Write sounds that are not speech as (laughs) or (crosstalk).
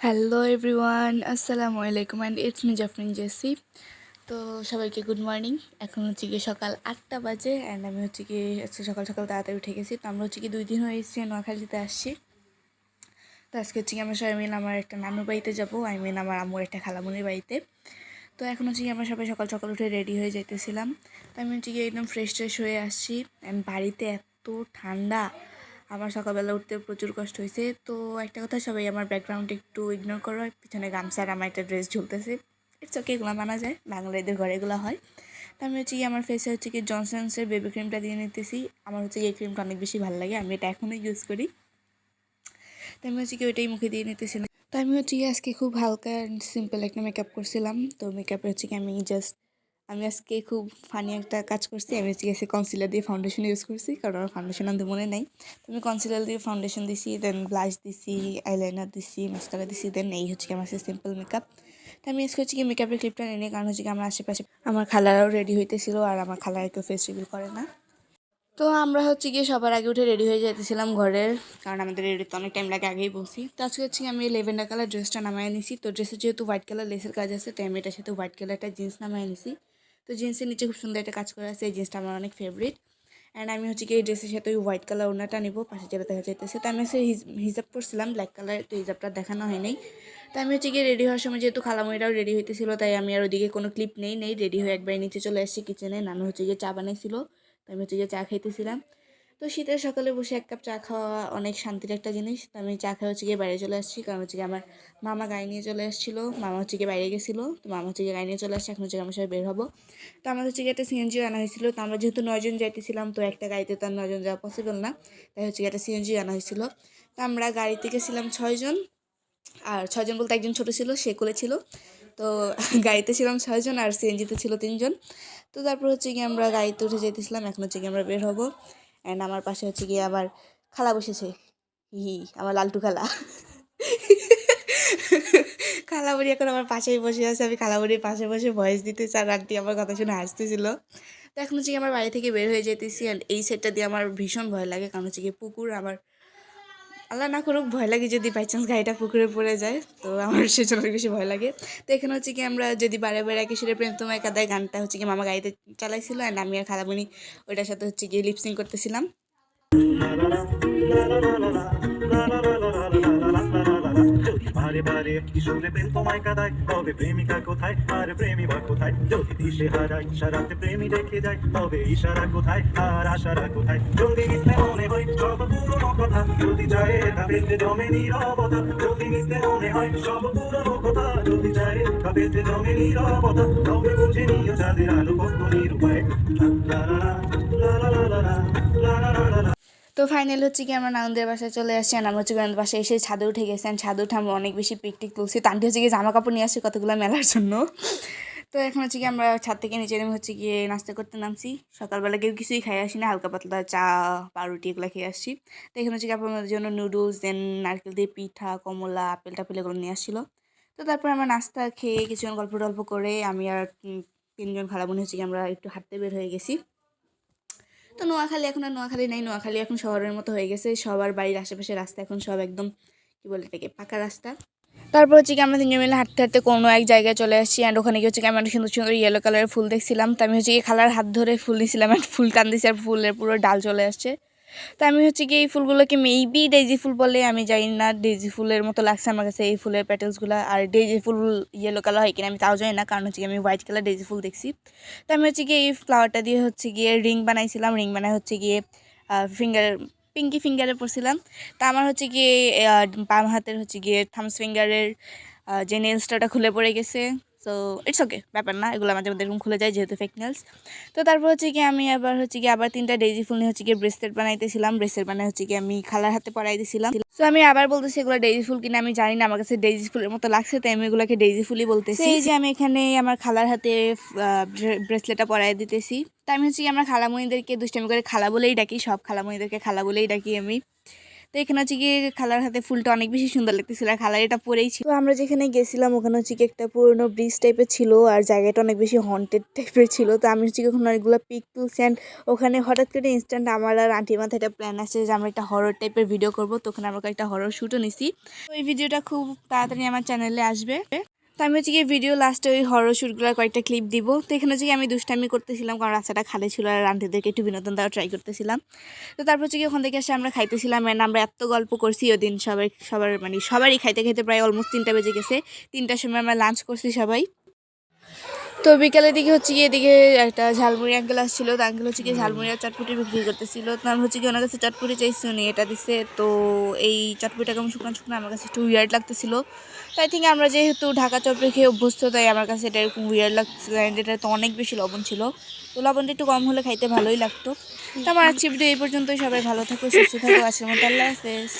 Hello everyone আসসালামু আলাইকুম and it's me Jafrin Jessy তো সবাইকে গুড মর্নিং এখন হচ্ছে গিয়ে সকাল আটটা বাজে অ্যান্ড আমি হচ্ছে গিয়ে সকাল সকাল তাড়াতাড়ি উঠে গেছি। তো আমরা হচ্ছে কি দুই দিন হয়ে এসেছি নোয়াখালীতে আসছি। তো আজকে হচ্ছে কি আমরা সবাই মিলে আমার একটা নানুর বাড়িতে যাব। আই মিন আমার আম্মুর একটা খালামুনির বাড়িতে। তো এখন হচ্ছে কি আমরা সবাই সকাল সকাল উঠে রেডি হয়ে যাইতেছিলাম। তো আমি হচ্ছে গিয়ে একদম ফ্রেশ ট্রেশ হয়ে আসছি। অ্যান্ড বাড়িতে এত ঠান্ডা। আমার সকালবেলা উঠতে প্রচুর কষ্ট হয়েছে। তো একটা কথা, সবাই আমার ব্যাকগ্রাউন্ড একটু ইগনোর করো, পিছনে গামছা আর আমার একটা ড্রেস ঝুলতেছে। ইটস ওকে এগুলো মানা যায়, বাঙালিদের ঘরে এগুলো হয়। তো আমি হচ্ছে কি আমার ফেসে হচ্ছে কি জনসনসের বেবি ক্রিমটা দিয়ে নিতেছি। আমার হচ্ছে এই ক্রিমটা অনেক বেশি ভালো লাগে, আমি এটা এখনও ইউজ করি। তো আমি হচ্ছে কি ওইটাই মুখে দিয়ে নিতেছিলাম তো আমি হচ্ছে আজকে খুব হালকা সিম্পল একটা মেকআপ করছিলাম। তো মেকআপে হচ্ছে কি আমি জাস্ট আমি আজকে খুব ফানি একটা কাজ করছি। আমি হচ্ছে গেছে কনসিলার দিয়ে ফাউন্ডেশন ইউজ করছি, কারণ আমার ফাউন্ডেশন আনতে মনে নাই। আমি কনসিলার দিয়ে ফাউন্ডেশন দিছি দেন ব্লাশ দিছি আইলাইনার দিছি মাস্কারা দিছি দেন এই হচ্ছে আমার সিম্পল মেকআপ তো আমি আজকে হচ্ছে কি মেকআপের ক্লিপটা নিয়ে কারণ হচ্ছে কি আমার আশেপাশে আমার খালারাও রেডি হইতেছিল আর আমার খালার কেউ ফেস রিভিল করে না। তো আমরা হচ্ছে গিয়ে সবার আগে উঠে রেডি হয়ে যেতেছিলাম ঘরের, কারণ আমাদের রেডিতে অনেক টাইম লাগে আগেই বলছি। তো আজকে হচ্ছে আমি লেভেন্ডার কালার ড্রেসটা নামায় নিছি। তো ড্রেসের যেহেতু হোয়াইট কালার লেসের কাজ আছে, তো আমি এটার সাথে হোয়াইট কালার একটা জিন্স নামায় নিছি। তো জিন্সের নিচে খুব সুন্দর একটা কাজ করে আছে, এই জিন্সটা আমার অনেক ফেভারিট অ্যান্ড আমি হচ্ছে কি এই ড্রেসের সাথে ওই হোয়াইট কালার ওনাটা নেব, পাশে যেটা দেখা যাইতেছে। তো আমি হচ্ছে হিজাব করছিলাম ব্ল্যাক কালার তো হিজাবটা দেখানো হয়নি তো আমি হচ্ছে গিয়ে রেডি হওয়ার সময় যেহেতু খালামুড়িটাও রেডি হইতেছিল, তাই আমি আর ওদিকে কোনো ক্লিপ নেই নেই রেডি হয়ে একবার নিচে চলে এসেছি কিচেনে নানু হচ্ছে গিয়ে চা বানাইছিল, তো আমি হচ্ছে গিয়ে চা খাইতেছিলাম। তো শীতের সকালে বসে এক কাপ চা খাওয়া অনেক শান্তির একটা জিনিস। তো আমি চা খাওয়া হচ্ছে গিয়ে বাইরে চলে আসছি। কারণ হচ্ছে গিয়ে আমার মামা গাড়ি নিয়ে চলে আসছিল। মামা হচ্ছে গিয়ে বাইরে গেছিল। তো মামা হচ্ছে গিয়ে নিয়ে চলে আসছে। এখন হচ্ছে আমার সবাই বের হব। তো আমাদের হচ্ছে গিয়ে একটা সিএনজিও আনা হয়েছিল। তো আমরা যেহেতু নয়জন যাইতেছিলাম, তো একটা গাড়িতে তো আর নয়জন যাওয়া পসিবল না। তাই হচ্ছে গিয়ে একটা সিএনজি আনা হয়েছিল। তো আমরা গাড়িতে গেছিলাম ছয়জন। আর ছয়জন বলতে একজন ছোটো ছিল, সে কোলে ছিল। তো গাড়িতে ছিলাম ছয়জন আর সিএনজিতে ছিল তিনজন। তো তারপর হচ্ছে গিয়ে আমরা গাড়িতে উঠে যেতেছিলাম এখন হচ্ছে গিয়ে আমরা বের হব। অ্যান্ড আমার পাশে হচ্ছে গিয়ে আমার খালা বসেছে। হি আমার লালটু খালা। খালাবুড়ি এখন আমার পাশেই বসে আছে। আমি খালাবুড়ির পাশে বসে ভয়েস দিতেছি আর আন্টি আমার কথা শুনে হাসতেছিল। তো এখন হচ্ছে আমার বাড়ি থেকে বের হয়ে যেতেছি। অ্যান্ড এই সেটটা দিয়ে আমার ভীষণ ভয় লাগে। কারণ হচ্ছে গিয়ে পুকুর আমার আল্লাহ না করুক, ভয় লাগে যদি বাই চান্স গাড়িটা পুকুরে পড়ে যায়, তো আমার (laughs) সেজন্য অনেক বেশি ভয় লাগে। তো এখানে হচ্ছে কি আমরা যদি বারে বারে একে সুরে প্রেম তোমায় কাদায় গানটা হচ্ছে কি মামা গাড়িতে চালাইছিল অ্যান্ড আমি আর খালামণি ওইটার সাথে হচ্ছে গিয়ে লিপসিং করতেছিলাম। হারে বারে কিশোরে প্রেম তোমায় কাদায়, তবে প্রেমিকা কোথায়? আর প্রেমী বা কোথায়? যদি দিশে হারাই ইশারাতে প্রেমী রেখে যায়, তবে ইশারা কোথায়? আর আশারা কোথায়? যদি মিথ্যে মনে হয়, সব পুরনো কথা, যদি যায় এটা পেতে জমে নিরবতা, যদি মিথ্যে মনে হয়, সব পুরনো কথা, যদি যায় এটা পেতে জমে নিরবতা, তবে বুঝে নিয়ে যাদের আলো কত নিরুপায় লা লা লা লা লা তো ফাইনাল হচ্ছে কি আমরা নানুদের বাসায় চলে আসছি আর আমরা হচ্ছে কি ওনাদের বাসায় এসে ছাদে উঠে গেছি আর ছাদে উঠে আমরা অনেক বেশি পিকটিক তুলছি। তো আন্টি হচ্ছে গিয়ে জামা কাপড় নিয়ে আসছি কতগুলো মেলার জন্য। তো এখন হচ্ছে কি আমরা ছাদ থেকে নিচে নেমে হচ্ছে গিয়ে নাস্তা করতে নামছি। সকালবেলা কেউ কিছুই খাই আসি না হালকা পাতলা চা, পাউরুটি এগুলো খেয়ে আসছি। তো এখানে হচ্ছে কি আপনাদের জন্য নুডলস দেন নারকেল দিয়ে পিঠা, কমলা, আপেল টাপেল এগুলো নিয়ে আসছিল। তো তারপর আমরা নাস্তা খেয়ে কিছুক্ষণ গল্প টল্প করে আমি আর তিনজন খালাবনি হচ্ছে কি আমরা একটু হাঁটতে বের হয়ে গেছি। তো নোয়াখালী এখন আর নোয়াখালী নেই। নোয়াখালী এখন শহরের মতো হয়ে গেছে। সবার বাড়ির আশেপাশে রাস্তা এখন সব একদম, কী বলে এটাকে, পাকা রাস্তা। তারপর হচ্ছে কি আমরা তিনজন মিলে হাঁটতে হাঁটতে কোনো এক জায়গায় চলে আসছি অ্যান্ড ওখানে গিয়ে হচ্ছে কি আমি অনেক সুন্দর সুন্দর ইয়েলো কালারের ফুল দেখছিলাম। তো আমি হচ্ছে কি খালার হাত ধরে ফুল অ্যান্ড ফুল কান দিয়েছি আর ফুলের পুরো ডাল চলে আসছে। তো আমি হচ্ছে কি এই ফুলগুলোকে মেবি ডেইজি ফুল বলে, আমি জানি না ডেইজি ফুলের মতো লাগছে আমার কাছে এই ফুলের প্যাটেলসগুলো আর ডেইজি ফুল ইয়েলো কালার হয় কিনা আমি তাও জানি না, কারণ হচ্ছে আমি হোয়াইট কালার ডেইজি ফুল দেখছি। তো আমি হচ্ছে গিয়ে এই ফ্লাওয়ারটা দিয়ে হচ্ছে গিয়ে রিং বানাইছিলাম। রিং বানায় হচ্ছে গিয়ে ফিঙ্গার পিঙ্কি ফিঙ্গারে পড়ছিলাম তা আমার হচ্ছে গিয়ে বাম হাতের হচ্ছে গিয়ে থামস ফিঙ্গারের যে নেলসটা খুলে পড়ে গেছে। সো ইটস ওকে ব্যাপার না এগুলো মাঝে মধ্যে এরকম খুলে যায় যেহেতু ফেক নেলস তো তারপর হচ্ছে কি আমি আবার হচ্ছে কি আবার তিনটা ডেজি ফুল নিয়ে হচ্ছে কি ব্রেসলেট বানাইতেছিলাম ব্রেসলেট বানাই হচ্ছে কি আমি খালার হাতে পরাই দিয়েছিলাম তো আমি আবার বলতেছি এগুলো ডেজি ফুল কিনা আমি জানি না আমার কাছে ডেজি ফুলের মতো লাগছে তাই আমি এগুলোকে ডেজি ফুলই বলতেছি। এই যে আমি এখানে আমার খালার হাতে ব্রেসলেটটা পরাই দিতেছি। তাই আমি হচ্ছে কি আমরা খালামণিদেরকে দুষ্টামি করে খালা বলেই ডাকি সব খালামণিদেরকে খালা বলেই ডাকি আমি। তো এখানে হচ্ছে গিয়ে খালার হাতে ফুলটা অনেক বেশি সুন্দর লাগতেছিল, আর খালার এটা পরেই ছিল। তো আমরা যেখানে গেছিলাম, ওখানে হচ্ছে গিয়ে একটা পুরোনো ব্রিজ টাইপের ছিল, আর জায়গাটা অনেক বেশি হন্টেড টাইপের ছিল। তো আমি হচ্ছে ওখানে অনেকগুলো পিক তুলছি অ্যান্ড ওখানে হঠাৎ করে ইনস্ট্যান্ট আমার আর আন্টির মাথায় একটা প্ল্যান আছে যে আমরা একটা হরর টাইপের ভিডিও করব। তো ওখানে আমরা একটা হরর শ্যুটও নিছি। তো এই ভিডিওটা খুব তাড়াতাড়ি আমার চ্যানেলে আসবে। তো আমি হচ্ছে গিয়ে ভিডিও লাস্টে ওই হরর শ্যুটগুলোর কয়েকটা ক্লিপ দিব। তো এখানে হচ্ছে আমি দুষ্টামি করতেছিলাম কারণ রাস্তাটা খালি ছিল আর আন্টিদেরকে একটু বিনোদন দেওয়া ট্রাই করতেছিলাম। তো তারপর হচ্ছে গিয়ে ওখান থেকে এসে আমরা খাইতেছিলাম and আমরা এত গল্প করছি ওই দিন সবাই সবার মানে সবারই খাইতে খাইতে প্রায় অলমোস্ট তিনটা বেজে গেছে। তিনটার সময় আমরা লাঞ্চ করছি সবাই। তো বিকালের দিকে হচ্ছে গিয়ে এদিকে একটা ঝালমুড়ি আঙ্কেল আসছিল, তো আঙ্কেল হচ্ছে গিয়ে ঝালমুড়ি আর চটপুটি বিক্রি করতেছিল। তো আমি হচ্ছে গিয়ে ওনার কাছে চটপুটি চাইছি, উনি এটা দিছে। তো এই চটপুরিটা কেমন শুকনো শুকনো, আমার কাছে একটু উইয়ার্ড লাগতেছিল। তো আই থিঙ্ক আমরা যেহেতু ঢাকা চপড়ে খেয়ে অভ্যস্ত, তাই আমার কাছে এটা এরকম উইয়ার লাগছে এটা তো অনেক বেশি লবণ ছিল। তো লবণটা একটু কম হলে খাইতে ভালোই লাগতো। তো আমার আজকে ভিডিও এই পর্যন্তই, সবাই ভালো থাকো, সুস্থ থাকো, আজকের মতো আল্লাহ হাফেজ।